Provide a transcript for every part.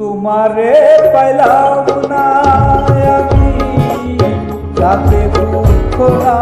তোমারে পাইলাম না আমি তাতে দুঃখ না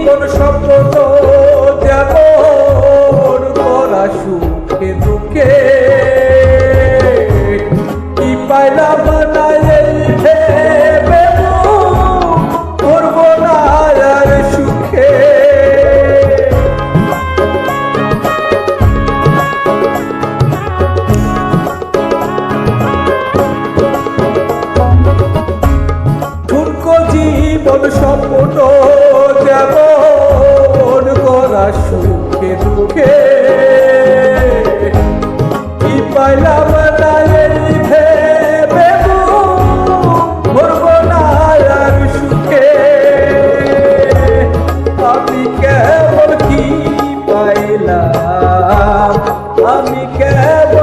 জীবন তো যেমন করা সুখে দুঃখে। কি পাইলাম না এই ভেবে করব না আর সুখে? ঠুনকো জীবন স্বপ্ন সুখে দুঃখে। কি পাইলাম না এই ভেবে মরব না আর কি পাইলাম? আমি কেবল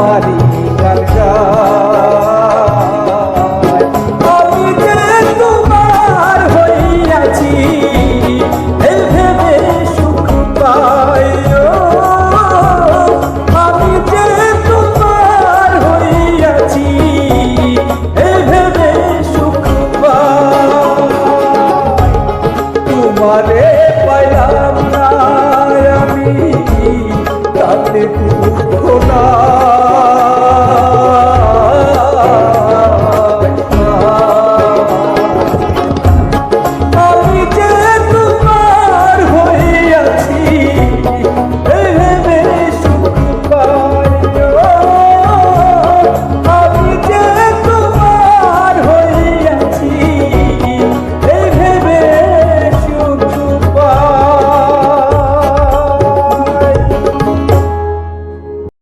আমারই